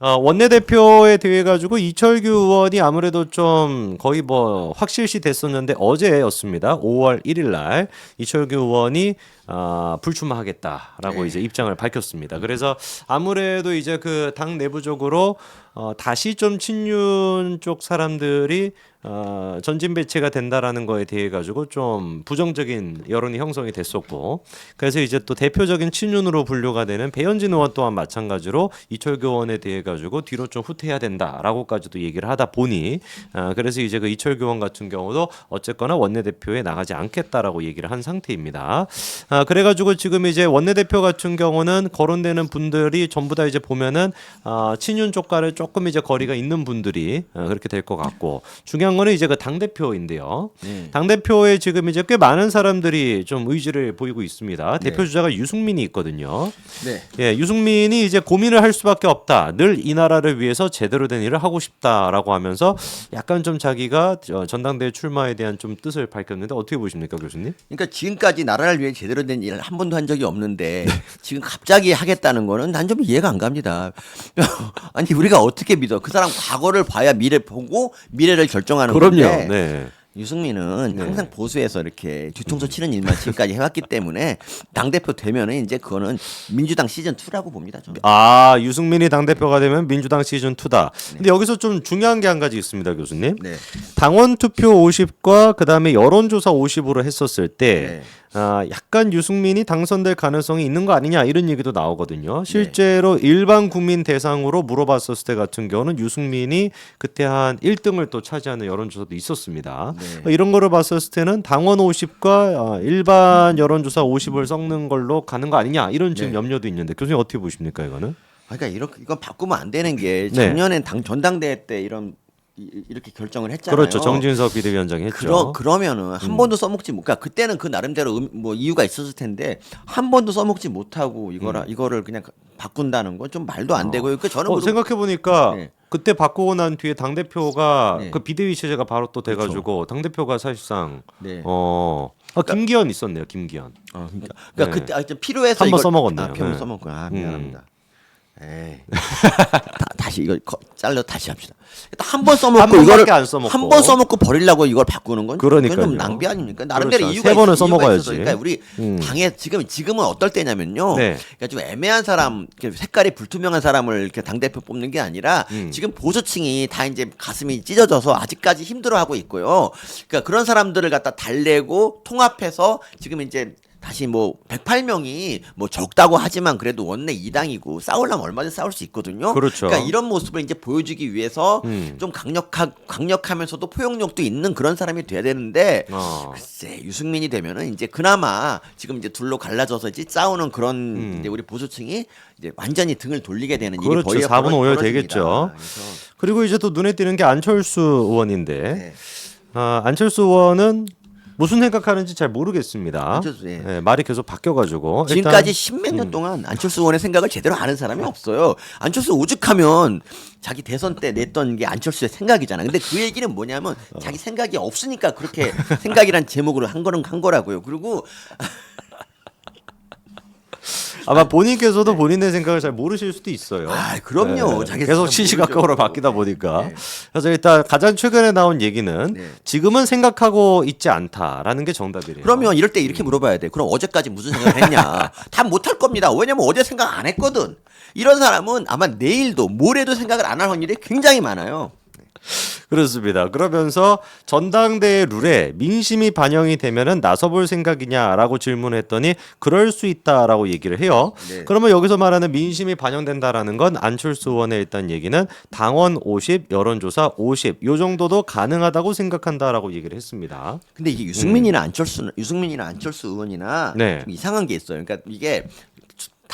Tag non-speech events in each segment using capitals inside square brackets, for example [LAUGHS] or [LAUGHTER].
어, 원내대표에 대해 가지고 이철규 의원이 아무래도 좀 거의 뭐 확실시 됐었는데 어제였습니다. 5월 1일 날 이철규 의원이 아, 불출마하겠다라고 네. 이제 입장을 밝혔습니다. 그래서 아무래도 이제 그 당 내부적으로 어, 다시 좀 친윤 쪽 사람들이 어, 전진 배치가 된다라는 거에 대해 가지고 좀 부정적인 여론이 형성이 됐었고 그래서 이제 또 대표적인 친윤으로 분류가 되는 배현진 의원 또한 마찬가지로 이철규 의원에 대해 가지고 뒤로 좀 후퇴해야 된다라고까지도 얘기를 하다 보니 아, 그래서 이제 그 이철규 의원 같은 경우도 어쨌거나 원내대표에 나가지 않겠다라고 얘기를 한 상태입니다. 아, 그래가지고 지금 이제 원내대표 같은 경우는 거론되는 분들이 전부 다 이제 보면은 아, 친윤 쪽과는 조금 이제 거리가 있는 분들이 아, 그렇게 될 것 같고 중요한 거는 이제 그 당 대표인데요. 네. 당 대표에 지금 이제 꽤 많은 사람들이 좀 의지를 보이고 있습니다. 네. 대표 주자가 유승민이 있거든요. 네. 예, 유승민이 이제 고민을 할 수밖에 없다. 늘 이 나라를 위해서 제대로 된 일을 하고 싶다라고 하면서 약간 좀 자기가 저 전당대회 출마에 대한 좀 뜻을 밝혔는데 어떻게 보십니까, 교수님? 그러니까 지금까지 나라를 위해 제대로 된 일을 한 번도 한 적이 없는데 네. 지금 갑자기 하겠다는 거는 난 좀 이해가 안 갑니다. [LAUGHS] 아니 우리가 어떻게 믿어? 그 사람 과거를 봐야 미래 보고 미래를 결정하는 건데 네. 유승민은 항상 보수에서 이렇게 뒤통수 치는 일만 지금까지 해왔기 때문에 당 대표 되면은 이제 그거는 민주당 시즌 2라고 봅니다. 저는. 아, 유승민이 당 대표가 되면 민주당 시즌 2다. 근데 여기서 좀 중요한 게 한 가지 있습니다, 교수님. 네. 당원 투표 50과 그다음에 여론조사 50으로 했었을 때 네. 아, 약간 유승민이 당선될 가능성이 있는 거 아니냐 이런 얘기도 나오거든요. 네. 실제로 일반 국민 대상으로 물어봤었을 때 같은 경우는 유승민이 그때 한 1등을 또 차지하는 여론조사도 있었습니다. 네. 이런 거를 봤었을 때는 당원 50과 어, 일반 여론조사 50을 섞는 걸로 가는 거 아니냐 이런 지금 네. 염려도 있는데 교수님 어떻게 보십니까 이거는? 그러니까 이렇게 이건 바꾸면 안 되는 게 네. 작년엔 당 전당대회 때 이런 이- 이렇게 결정을 했잖아요. 그렇죠. 정진석 비대위원장이 했죠. 그러, 그러면은 한 번도 써먹지 못. 그러니까 그때는 그 나름대로 음, 뭐 이유가 있었을 텐데 한 번도 써먹지 못하고 이거라 이거를 그냥 바꾼다는 건 좀 말도 안 되고요. 그 저는 음. 어, 생각해 보니까 네. 그때 바꾸고 난 뒤에 당 대표가 네. 그 비대위 체제가 바로 또 돼가지고 당 대표가 사실상 네. 어 아, 김기현 있었네요. 김기현. 어, 그러니까, 그러니까 네. 그때 아, 좀 필요해서 한번 써먹었네요. 아, 한번 네. 써먹고 아 음. 미안합니다. 에이. [LAUGHS] 다, 시 이거 거- 잘라 다시 합시다. 한 번 써먹고 한 번밖에 이거를 안 써먹고. 한 번 써먹고 버리려고 이걸 바꾸는 건 그러니까요. 그건 좀 낭비 아닙니까? 나름대로 그렇죠. 이유가 세 번은 있- 이유가 써먹어야지. 있어서. 그러니까 우리 음. 당에 지금 지금은 어떨 때냐면요. 네. 그러니까 좀 애매한 사람, 이렇게 색깔이 불투명한 사람을 이렇게 당 대표 뽑는 게 아니라 음. 지금 보수층이 다 이제 가슴이 찢어져서 아직까지 힘들어하고 있고요. 그러니까 그런 사람들을 갖다 달래고 통합해서 지금 이제 다시 뭐 108명이 뭐 적다고 하지만 그래도 원내 2당이고 싸우려면 얼마든지 싸울 수 있거든요. 그렇죠. 러니까 이런 모습을 이제 보여주기 위해서 음. 좀 강력하 강력하면서도 포용력도 있는 그런 사람이 돼야 되는데 어. 글쎄 유승민이 되면은 이제 그나마 지금 이제 둘로 갈라져서 이제 싸우는 그런 음. 이제 우리 보수층이 이제 완전히 등을 돌리게 되는 일이 그렇죠. 벌여 4분 벌어- 5열 벌어집니다. 되겠죠. 그리고 이제 또 눈에 띄는 게 안철수 의원인데 네. 아, 안철수 의원은 무슨 생각하는지 잘 모르겠습니다. 안철수, 예. 예, 말이 계속 바뀌어가지고 지금까지 일단- 음. 십몇 년 동안 안철수 의원의 생각을 제대로 아는 사람이 없어요. 안철수 오죽하면 자기 대선 때 냈던 게 안철수의 생각이잖아. 근데 그 얘기는 뭐냐면 어. 자기 생각이 없으니까 그렇게 [LAUGHS] 생각이란 제목으로 한 거는 한 거라고요. 그리고 아마 본인께서도 본인의 생각을 잘 모르실 수도 있어요. 네. 아, 그럼요. 네. 자기 계속 시시각각으로 모르죠. 바뀌다 보니까. 네. 그래서 일단 가장 최근에 나온 얘기는 네. 지금은 생각하고 있지 않다라는 게 정답이래요. 그러면 이럴 때 이렇게 물어봐야 돼. 그럼 어제까지 무슨 생각을 했냐? [LAUGHS] 다 못할 겁니다. 왜냐면 어제 생각 안 했거든. 이런 사람은 아마 내일도 모레도 생각을 안 할 확률이 굉장히 많아요. 그렇습니다. 그러면서 전당대회 룰에 민심이 반영이 되면은 나서볼 생각이냐라고 질문했더니 그럴 수 있다라고 얘기를 해요. 네. 그러면 여기서 말하는 민심이 반영된다라는 건 안철수 의원의 일단 얘기는 당원 50, 여론조사 50, 요 정도도 가능하다고 생각한다라고 얘기를 했습니다. 근데 이게 유승민이나 안철수, 유승민이나 안철수 의원이나 음. 네. 좀 이상한 게 있어요. 그러니까 이게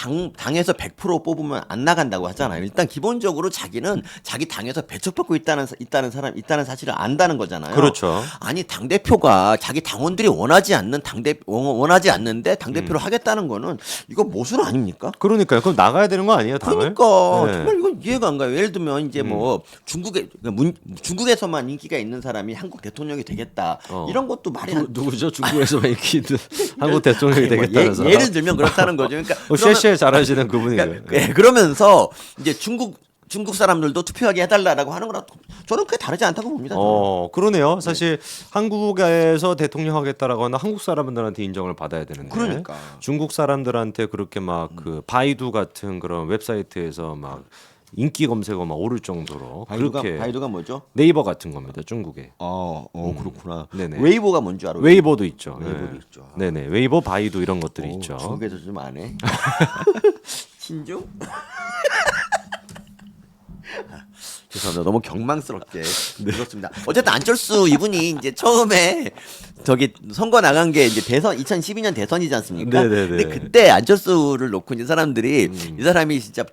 당 당에서 100% 뽑으면 안 나간다고 하잖아요. 일단 기본적으로 자기는 자기 당에서 배척받고 있다는 사- 있다는 사람 있다는 사실을 안다는 거잖아요. 그렇죠. 아니 당 대표가 자기 당원들이 원하지 않는 당대 원하지 않는데 당 대표를 음. 하겠다는 거는 이거 모순 아닙니까? 그러니까요. 그럼 나가야 되는 거 아니에요, 당을? 그러니까 네. 음. 정말 이건 이해가 안 가요. 예를 들면 이제 뭐 중국에 그러니까 문, 중국에서만 인기가 있는 사람이 한국 대통령이 되겠다. 어. 이런 것도 말이 안 누, 구죠 중국에서만 인기 있는 [LAUGHS] 한국 대통령이 뭐 되겠다는 사람. 예, 예를 들면 그렇다는 거죠. 그러니까 [LAUGHS] 어, 그러면- 쉐쉐 잘하시는 그분이에요. 그러니까, 예, 그러면서 이제 중국 중국 사람들도 투표하게 해달라라고 하는 거랑 저는 그게 다르지 않다고 봅니다. 저는. 어 그러네요. 사실 한국에서 대통령 하겠다라고 하는 한국 사람들한테 인정을 받아야 되는데 그러니까. 중국 사람들한테 그렇게 막 그 바이두 같은 그런 웹사이트에서 막 인기 검색어 막 오를 정도로 바이두가 그렇게 바이두가 뭐죠? 네이버 같은 겁니다. 중국에 어, 어 그렇구나. 네네. 웨이보가 뭔지 알아요? 웨이보도 있죠. 웨이보도 네. 있죠. 네 네 웨이보 바이두 이런 것들이 어, 있죠. 중국에서 좀 안 해. 친중? 죄송합니다. 너무 경망스럽게 [LAUGHS] 그렇습니다. 어쨌든 안철수 이분이 이제 처음에 저기 선거 나간 게 이제 대선 2012년 대선이지 않습니까? 네네네. 근데 그때 안철수를 놓고 이제 사람들이 이 사람이 진짜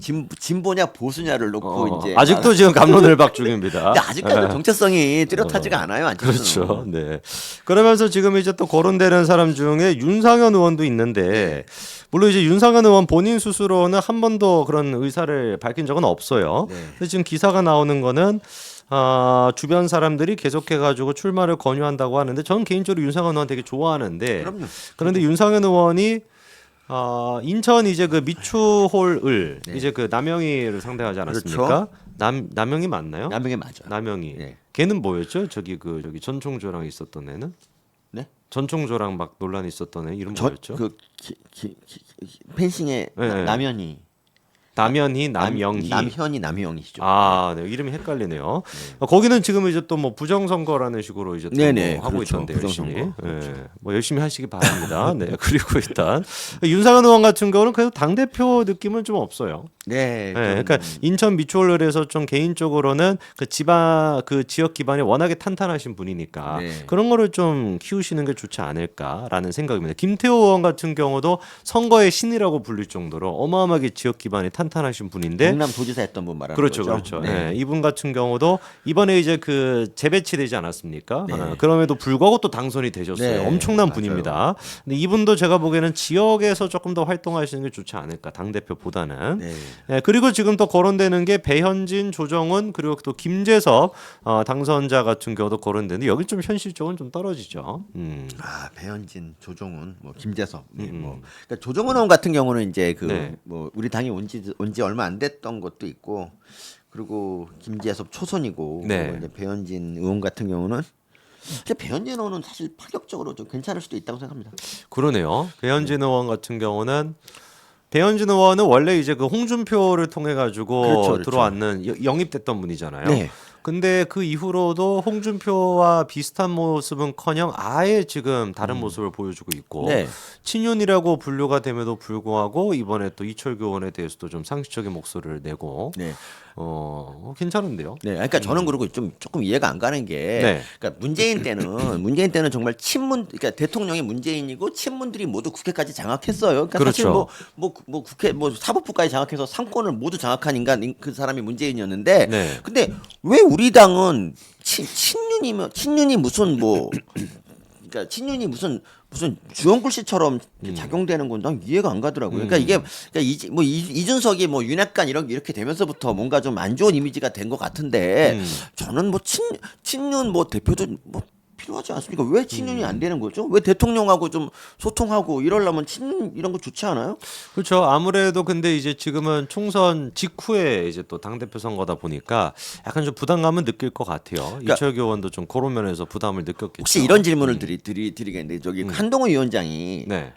진, 진보냐 보수냐를 놓고 어, 이제 아직도 지금 감론을박 중입니다. 근데 아직까지 정체성이 뚜렷하지가 않아요. 안철수는. 그렇죠. 네. 그러면서 지금 이제 또 거론되는 사람 중에 윤상현 의원도 있는데 물론 이제 윤상현 의원 본인 스스로는 한 번도 그런 의사를 밝힌 적은 없어요. 네. 근데 지금 기사가 나오는 거는 아, 주변 사람들이 계속해가지고 출마를 권유한다고 하는데 저는 개인적으로 윤상현 의원 되게 좋아하는데 그럼요. 그런데 윤상현 의원이 아, 인천 이제 그 미추홀을 네. 이제 그 남영희를 상대하지 않았습니까? 남 남영희 맞나요? 남영이 맞아. 남영희. 네. 걔는 뭐였죠? 저기 그 저기 전총조랑 있었던 애는? 네? 전총조랑 막 논란이 있었던 애 이름 저, 뭐였죠? 그 펜싱의 네, 나- 네. 남현이 남현희, 남영희. 남현이 남영이시죠. 아, 네. 이름이 헷갈리네요. 어, 거기는 지금 이제 또 뭐 부정선거라는 식으로 이제 또 네네, 뭐 하고 그렇죠. 있던데 열심히. 부정선거. 예. 뭐 열심히 하시기 바랍니다. 네. [LAUGHS] 그리고 일단 윤상현 의원 같은 경우는 그래도 당 대표 느낌은 좀 없어요. 네. 네, 좀- 그러니까 인천 미추홀을에서 좀 개인적으로는 그 지방 그 지역 기반이 워낙에 탄탄하신 분이니까 네. 그런 거를 좀 키우시는 게 좋지 않을까라는 생각입니다. 김태호 의원 같은 경우도 선거의 신이라고 불릴 정도로 어마어마하게 지역 기반이 탄탄하신 분인데 경남 도지사 했던 분 말하는 그렇죠, 거죠. 그렇죠. 네. 네, 이분 같은 경우도 이번에 이제 그 재배치되지 않았습니까? 네. 아, 그럼에도 불구하고 또 당선이 되셨어요. 네, 엄청난 맞아요. 분입니다. 근데 이분도 제가 보기에는 지역에서 조금 더 활동하시는 게 좋지 않을까 당 대표보다는. 네. 네, 그리고 지금 또 거론되는 게 배현진, 조정훈 그리고 또 김재섭 어, 당선자 같은 경우도 거론되는데 여기 좀 현실적으로 좀 떨어지죠. 음. 아 배현진, 조종훈, 뭐 김재섭, 네, 음, 뭐 그러니까 조종훈 의원 같은 경우는 이제 그 네. 뭐 우리 당이 온지 온지 얼마 안 됐던 것도 있고 그리고 김재섭 초선이고 네. 이제 배현진 의원 같은 경우는 근데 배현진 의원은 사실 파격적으로 좀 괜찮을 수도 있다고 생각합니다. 그러네요. 배현진 의원 같은 경우는 배현진 의원은 원래 이제 그 홍준표를 통해 가지고 그렇죠, 그렇죠. 들어왔는 여- 영입됐던 분이잖아요. 네. 근데 그 이후로도 홍준표와 비슷한 모습은커녕 아예 지금 다른 모습을 보여주고 있고 음. 네. 친윤이라고 분류가 됨에도 불구하고 이번에 또 이철규 의원에 대해서도 좀 상식적인 목소리를 내고 네. 어 괜찮은데요. 네, 그러니까 저는 그리고 좀 조금 이해가 안 가는 게, 네. 그러니까 문재인 때는 [CLEARS THROAT] 문재인 때는 정말 친문, 그러니까 대통령이 문재인이고 친문들이 모두 국회까지 장악했어요. 그러니까 사실 그렇죠. 뭐, 뭐, 뭐 국회 뭐 사법부까지 장악해서 상권을 모두 장악한 인간 그 사람이 문재인이었는데, 네. 근데 왜 우리 당은 친, 친윤이면 친윤이 무슨 뭐 그러니까 친윤이 무슨 무슨 주영글 씨처럼 음. 작용되는 건 난 이해가 안 가더라고요. 그러니까 이게 그러니까 이, 뭐 이, 이준석이 뭐 윤핵관 이런 이렇게 되면서부터 뭔가 좀 안 좋은 이미지가 된 것 같은데 음. 저는 뭐 친 친윤 뭐 대표도 뭐 필요하지 않습니까? 왜 친윤이 음. 안 되는 거죠? 왜 대통령하고 좀 소통하고 이러려면 친윤 이런 거 좋지 않아요? 그렇죠. 아무래도 근데 이제 지금은 총선 직후에 이제 또 당 대표 선거다 보니까 약간 좀 부담감은 느낄 것 같아요. 이철규 의원도 좀 그런 면에서 부담을 느꼈겠죠. 그러니까 혹시 이런 질문을 드리, 드리 드리겠는데 저기 한동훈 위원장이 음. 네.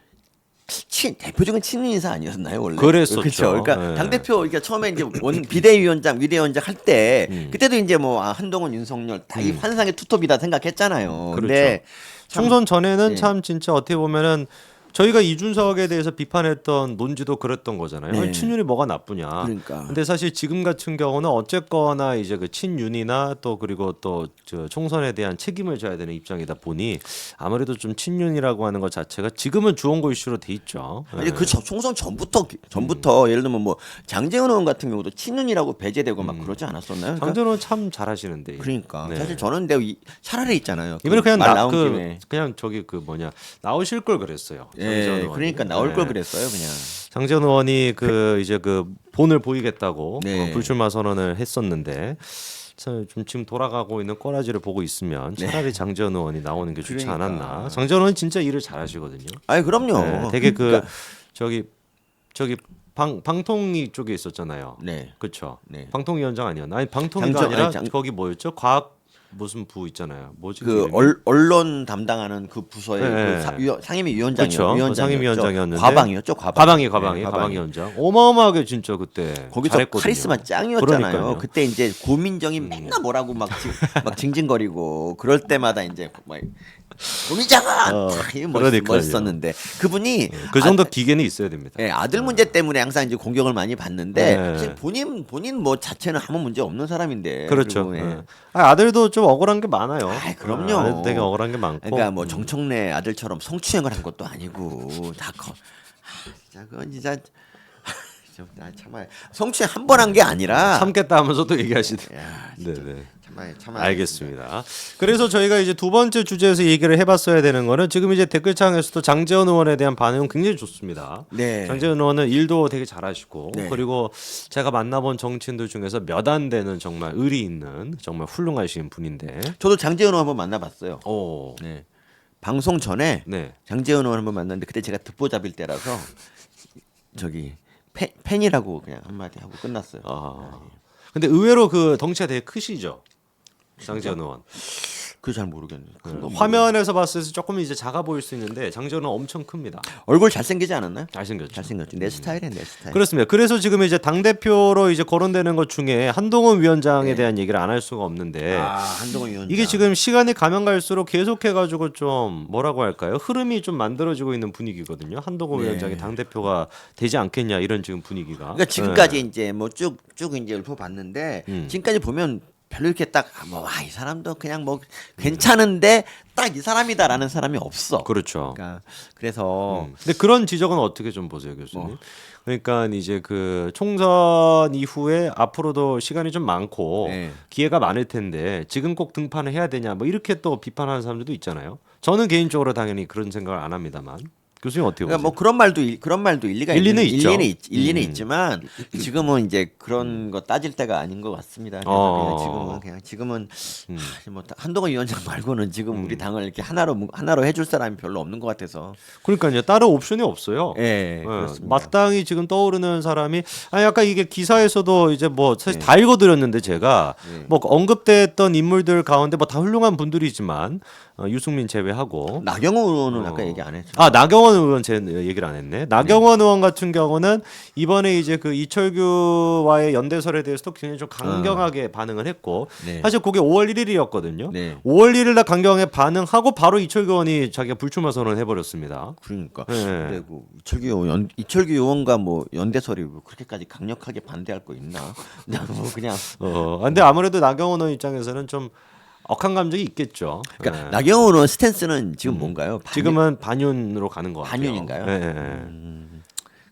친 대표적인 친윤 인사 아니었나요 원래? 그랬었죠. 그렇죠. 그러니까 네. 당 대표 그러니까 처음에 이제 원 [LAUGHS] 비대위원장 위대위원장 할때 음. 그때도 이제 뭐 아, 한동훈 윤석열 다 이 환상의 투톱이다 생각했잖아요. 근데 참- 총선 전에는 네. 참 진짜 어떻게 보면은 저희가 이준석에 대해서 비판했던 논지도 그랬던 거잖아요. 네. 친윤이 뭐가 나쁘냐. 그러니까. 근데 사실 지금 같은 경우는 어쨌거나 이제 그 친윤이나 또 그리고 또 저 총선에 대한 책임을 져야 되는 입장이다 보니 아무래도 좀 친윤이라고 하는 것 자체가 지금은 주원고 이슈로 돼 있죠. 아니 네. 그 저- 총선 전부터 전부터 예를 들면 뭐 장재훈 의원 같은 경우도 친윤이라고 배제되고 막 그러지 않았었나요? 그러니까, 장전은 참 잘하시는데. 그러니까 네. 사실 저는 근데 이- 차라리 있잖아요. 그 이번에 그냥 말 나, 그 그냥 저기 그 뭐냐 나오실 걸 그랬어요. 예. 그러니까 나올 네. 걸 그랬어요, 그냥. 장재원 의원이 그 이제 그 본을 보이겠다고 네. 어, 불출마 선언을 했었는데 참좀 지금 돌아가고 있는 꼬라지를 보고 있으면 차라리 장재원 의원이 나오는 게 좋지 네. 그러니까. 않았나. 장재원 의원 진짜 일을 잘하시거든요. 아니 그럼요. 네, 되게 그 그러니까 저기 저기 방 방통위 쪽에 있었잖아요. 네. 그렇죠. 네. 방통위원장 아니었나? 아니 방통위가 장정- 아니라 아니, 장- 거기 뭐였죠? 과학 무슨 부 있잖아요. 뭐지? 그 이름이? 얼, 언론 담당하는 그 부서의 네. 그 사, 위원, 상임위 위원장이요. 그쵸. 위원장이었죠. 상임위원장이었는데. 과방이었죠. 과방. 과방이 과방이 네, 과방위원장. 어마어마하게 진짜 그때 거기서 잘했거든요. 카리스마 짱이었잖아요. 그러니까요. 음. 그때 이제 고민정이 맨날 뭐라고 막, 징, 막 징징거리고 그럴 때마다 이제 막 고민정아 어, 탁 이거 멋있, 그러니까요. 멋있었는데 그분이 그 정도 기계는 있어야 됩니다. 예, 아들 문제 때문에 항상 이제 공격을 많이 받는데 네. 사실 본인 본인 뭐 자체는 아무 문제 없는 사람인데 그렇죠. 그리고, 예. 예. 아, 아들도 좀 억울한 게 많아요. 아이, 그럼요. 아, 되게 억울한 게 많고. 그러니까 뭐 정청래 아들처럼 성추행을 한 것도 아니고 다 커. 하, 진짜 그건 진짜 좀, 아, 참아요. 성추행 한 번 한 게 아니라 참겠다 하면서 또 얘기하시네. 야, 네네. 참아요, 참아요. 알겠습니다. 그래서 저희가 이제 두 번째 주제에서 얘기를 해봤어야 되는 거는 지금 이제 댓글창에서도 장재원 의원에 대한 반응은 굉장히 좋습니다. 네. 장재원 의원은 일도 되게 잘하시고 네. 그리고 제가 만나본 정치인들 중에서 몇 안 되는 정말 의리 있는 정말 훌륭하신 분인데. 저도 장재현 의원 한번 만나봤어요. 오. 네. 방송 전에 네. 장재현 의원 한번 만났는데 그때 제가 듣보잡일 때라서 저기 팬, 팬이라고 그냥 한마디 하고 끝났어요. 아. 근데 의외로 그 덩치가 되게 크시죠. 장재원 의원. 그거 잘 모르겠네요. 큰 거. 화면에서 봤을 때 조금 이제 작아 보일 수 있는데 의원 엄청 큽니다. 얼굴 잘생기지 않았나요? 잘생겼죠. 잘생겼죠. 내 스타일이야 내 스타일. 그렇습니다. 그래서 지금 이제 당 대표로 이제 거론되는 것 중에 한동훈 위원장에 네. 대한 얘기를 안 할 수가 없는데 아 한동훈 위원장. 이게 지금 시간이 가면 갈수록 계속해가지고 좀 뭐라고 할까요? 흐름이 좀 만들어지고 있는 분위기거든요. 한동훈 네. 위원장이 당 대표가 되지 않겠냐 이런 지금 분위기가. 그러니까 지금까지 이제 뭐 쭉 쭉 이제 읊어봤는데 음. 지금까지 보면 별로 이렇게 딱뭐이 사람도 그냥 뭐 괜찮은데 딱 이 사람이다라는 사람이 없어. 네. 그렇죠. 그러니까 그래서 음. 근데 그런 지적은 어떻게 좀 보세요, 교수님? 뭐. 그러니까 이제 그 총선 이후에 앞으로도 시간이 좀 많고 네. 기회가 많을 텐데 지금 꼭 등판을 해야 되냐 뭐 이렇게 또 비판하는 사람들도 있잖아요. 저는 개인적으로 당연히 그런 생각을 안 합니다만 교수님 어떻게 그러니까 보세요? 뭐 그런 말도 일- 그런 말도 일리가 일리는 있는, 있죠. 일리는 있, 일리는 음. 있지만 지금은 이제 그런 거 따질 때가 아닌 것 같습니다. 그래서 어. 그냥 지금은 그냥 지금은 음. 하, 뭐 한동훈 위원장 [LAUGHS] 말고는 지금 우리 당을 이렇게 하나로 뭉- 하나로 해줄 사람이 별로 없는 것 같아서 그러니까요. 다른 옵션이 없어요. 예 예, 그렇습니다. 마땅히 지금 떠오르는 사람이 아니 아까 이게 기사에서도 이제 뭐 사실 네. 다 읽어드렸는데 제가 네. 뭐 언급됐던 인물들 가운데 뭐 다 훌륭한 분들이지만 어, 유승민 제외하고 나경원 의원은 어. 아까 얘기 안 했죠. 아 나경원 의원 제 얘기를 안 했네. 나경원 의원 같은 경우는 이번에 이제 그 이철규와의 연대설에 대해서도 굉장히 좀 강경하게 반응을 했고 네. 사실 그게 5월 1일이었거든요. 네. 5월 1일 날 강경하게 반응하고 바로 이철규 의원이 자기가 불출마 선언을 해버렸습니다. 그러니까. 네. 근데 그 이철규 의원 이철규 의원과 뭐 연대설이 뭐 그렇게까지 강력하게 반대할 거 있나? [LAUGHS] 그냥 뭐 그냥 어, 근데 아무래도 나경원 의원 입장에서는 좀 억한 감정이 있겠죠. 그러니까 예. 나경원 의원 스탠스는 지금 뭔가요? 반윤? 지금은 반윤으로 가는 것 같아요. 반윤인가요? 예, 예, 예. 음,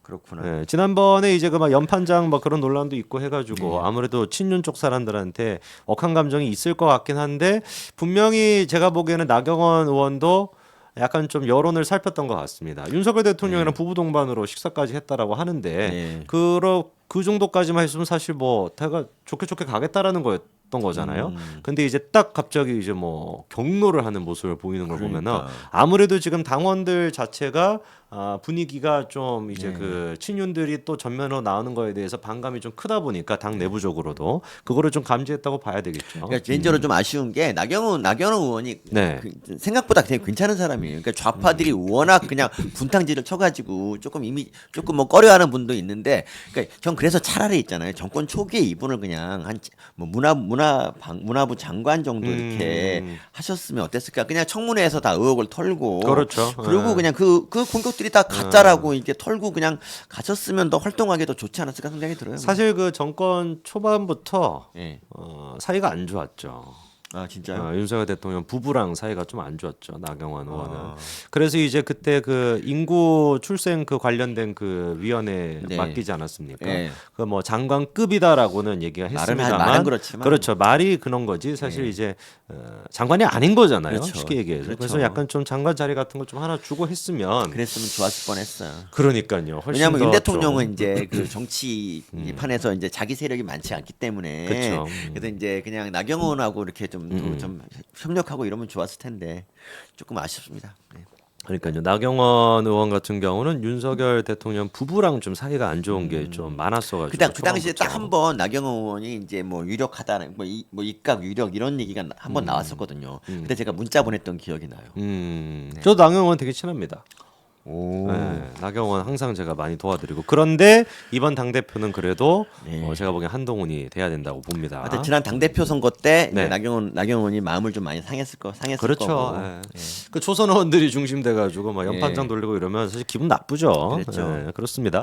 그렇구나. 예, 지난번에 이제 그 막 연판장 막 그런 논란도 있고 해가지고 네. 아무래도 친윤 쪽 사람들한테 억한 감정이 있을 것 같긴 한데 분명히 제가 보기에는 나경원 의원도 약간 좀 여론을 살폈던 것 같습니다. 윤석열 대통령이랑 부부 동반으로 식사까지 했다라고 하는데 네. 그러 그 정도까지만 했으면 사실 뭐 다가 좋게 좋게 가겠다라는 거였 던 거잖아요. 음. 근데 이제 딱 갑자기 이제 뭐 경로를 하는 모습을 보이는 걸 보면은 그러니까. 아무래도 지금 당원들 자체가 아, 분위기가 좀 이제 네. 그 친윤들이 또 전면으로 나오는 거에 대해서 반감이 좀 크다 보니까 당 내부적으로도 그거를 좀 감지했다고 봐야 되겠죠. 그러니까 개인적으로 좀 아쉬운 게 나경원 나경원 의원이 음. 네. 그 생각보다 되게 괜찮은 사람이에요. 그러니까 좌파들이 워낙 그냥 분탕질을 쳐가지고 조금 이미 조금 뭐 꺼려하는 분도 있는데, 그러니까 전 그래서 차라리 있잖아요. 정권 초기에 이분을 그냥 한 뭐 문화 문화 방, 문화부 장관 정도 이렇게 음. 하셨으면 어땠을까? 그냥 청문회에서 다 의혹을 털고, 그렇죠. 그리고 네. 그냥 그 그 공격 들이 다 가짜라고 이렇게 털고 그냥 가셨으면 더 활동하기 더 좋지 않았을까 생각이 들어요. 사실 그 정권 초반부터 예. 어, 사이가 안 좋았죠. 아 진짜요? 어, 윤석열 대통령 부부랑 사이가 좀 안 좋았죠. 나경원 의원은. 아. 그래서 이제 그때 그 인구 출생 그 관련된 그 위원회 네. 맡기지 않았습니까? 예. 그뭐 장관급이다라고는 얘기가 했습니다만 할- 말은 그렇지만. 그렇죠 말이 그런 거지 사실 이제 어, 장관이 아닌 거잖아요 그렇죠. 쉽게 얘기해서 그렇죠. 그래서 약간 좀 장관 자리 같은 거좀 하나 주고 했으면 그랬으면 좋았을 뻔했어요. 그러니까요 왜냐하면 더윤 대통령은 좀- 이제 [LAUGHS] 그 정치 판에서 이제 자기 세력이 많지 않기 때문에. 음. 그래서 이제 그냥 나경원하고 이렇게 좀, 좀 협력하고 이러면 좋았을 텐데 조금 아쉽습니다. 네. 그러니까요. 나경원 의원 같은 경우는 윤석열 대통령 부부랑 좀 사이가 안 좋은 게 좀 많았어가지고. 그당 그 당시에 딱. 한 번 나경원 의원이 이제 뭐 유력하다는 뭐, 이, 뭐 입각 유력 이런 얘기가 한 번 나왔었거든요. 그때 제가 문자 보냈던 기억이 나요. 음, 저 나경원 되게 친합니다. 오. 네, 나경원 항상 제가 많이 도와드리고 그런데 이번 당 대표는 그래도 네. 어, 제가 보기엔 한동훈이 돼야 된다고 봅니다. 하여튼 지난 당 대표 선거 때 이제 네. 나경원 나경원이 마음을 좀 많이 상했을 거 상했을 그렇죠. 거고. 예. 그 초선 의원들이 중심돼가지고 막 연판장 예. 돌리고 이러면 사실 기분 나쁘죠. 그랬죠. 예, 그렇습니다.